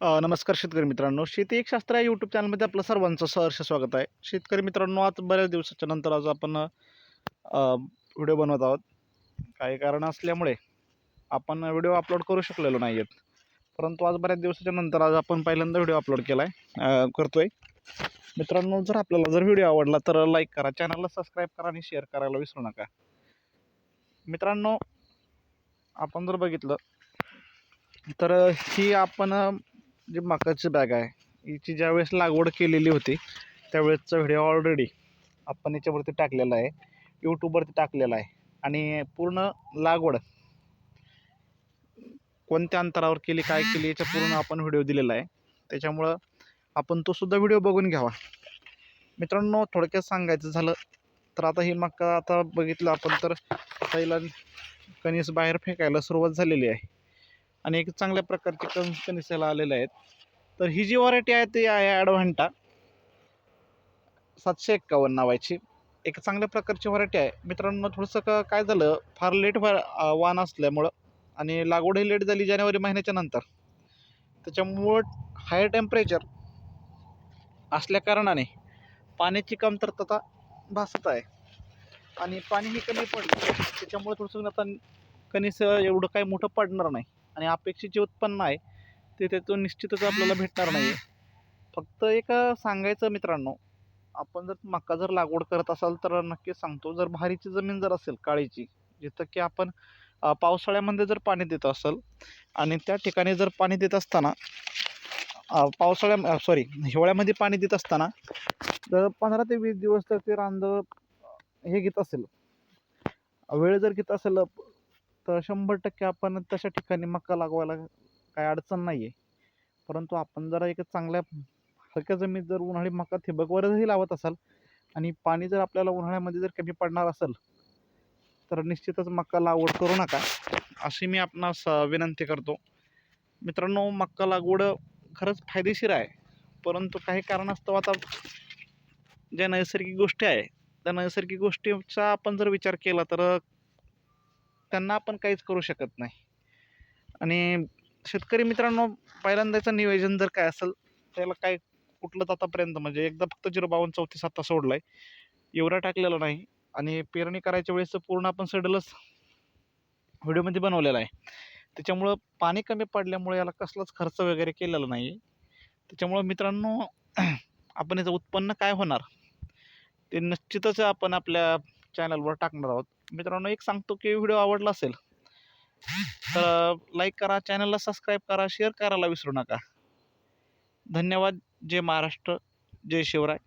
नमस्कार शेतकरी मित्रांनो. शेती एक शास्त्र या यूट्यूब चॅनलमध्ये आपलं सर्वांचं सहर्ष स्वागत आहे. शेतकरी मित्रांनो आज बऱ्याच दिवसाच्या नंतर आज आपण व्हिडिओ बनवत आहोत. काही कारण असल्यामुळे आपण व्हिडिओ अपलोड करू शकलेलो नाही आहेत परंतु आज बऱ्याच दिवसाच्या नंतर आज आपण पहिल्यांदा व्हिडिओ अपलोड केला आहे करतो आहे मित्रांनो जर आपल्याला जर व्हिडिओ आवडला तर लाईक करा चॅनलला सबस्क्राईब करा आणि शेअर करायला विसरू नका. मित्रांनो आपण जर बघितलं तर ही आपण जी मकाची बॅग आहे. हिची ज्यावेळेस लागवड केलेली होती त्यावेळेसचा व्हिडिओ ऑलरेडी आपण याच्यावरती टाकलेला आहे. यूट्यूबवरती टाकलेला आहे. आणि पूर्ण लागवड कोणत्या अंतरावर केली काय केली याचा पूर्ण आपण व्हिडिओ दिलेला आहे. त्याच्यामुळं आपण तो सुद्धा व्हिडिओ बघून घ्यावा. मित्रांनो थोडक्यात सांगायचं झालं तर आता ही मका आता बघितलं आपण तर पहिला कणीस बाहेर फेकायला सुरुवात झालेली आहे. आणि एक चांगल्या प्रकारचे कणस कणीस आलेले आहेत. तर ही जी व्हरायटी आहे ती आहे ॲडव्हांटा सातशे एक्कावन्न नावायची एक चांगल्या प्रकारची व्हरायटी आहे. मित्रांनो थोडंसं का काय झालं? फार लेट व्हा वाण असल्यामुळं आणि लागवडही लेट झाली जानेवारी महिन्याच्या नंतर. त्याच्यामुळं हाय टेम्परेचर असल्या कारणाने पाण्याची कमतरता भासत आहे. आणि पाणीही कमी पडलं. त्याच्यामुळे थोडंसं आता कणीस एवढं काही मोठं पडणार नाही. आणि अपेक्षित जे उत्पन्न आहे ते त्यातून निश्चितच आपल्याला भेटणार नाही फक्त एक सांगायचं मित्रांनो आपण जर मका जर लागवड करत असाल तर नक्की सांगतो जर भारीची जमीन जर असेल काळीची जिथं की आपण पावसाळ्यामध्ये जर पाणी देत असेल आणि त्या ठिकाणी जर पाणी देत असताना पावसाळ्या सॉरी हिवाळ्यामध्ये पाणी देत असताना जर पंधरा ते वीस दिवस तर ते रांद हे घेत असेल. वेळ जर घेत असेल तर शंभर टक्के आपण तशा ठिकाणी मका लागवायला काय अडचण नाही आहे परंतु आपण जरा एक चांगल्या हलक्या जमीन जर उन्हाळी मका ठिबकवरही लावत असाल आणि पाणी जर आपल्याला उन्हाळ्यामध्ये जर कमी पडणार असेल तर निश्चितच मका लागवड करू नका अशी मी आपणास विनंती करतो. मित्रांनो मका लागवड खरंच फायदेशीर आहे परंतु काही कारणास्तव आता ज्या नैसर्गिक गोष्टी आहे त्या नैसर्गिक गोष्टीचा आपण जर विचार केला तर त्यांना आपण काहीच करू शकत नाही. आणि शेतकरी मित्रांनो पहिल्यांदाचं नियोजन जर काय असेल त्याला काय कुठलंच आतापर्यंत म्हणजे एकदा फक्त झिरो बावन्न चौतीस आता सोडला आहे एवढा टाकलेला नाही. आणि पेरणी करायच्या वेळेस पूर्ण आपण सडलच व्हिडिओमध्ये बनवलेला आहे. त्याच्यामुळं पाणी कमी पडल्यामुळे याला कसलाच खर्च वगैरे केलेला नाही. त्याच्यामुळं मित्रांनो आपण याचं उत्पन्न काय होणार? ते निश्चितच आपण आपल्या चॅनलवर टाकणार आहोत. मित्रांनो एक सांगतो की व्हिडिओ आवडला असेल तर लाईक करा चॅनलला सबस्क्राईब करा शेअर करायला विसरू नका. धन्यवाद. जय महाराष्ट्र. जय शिवराय.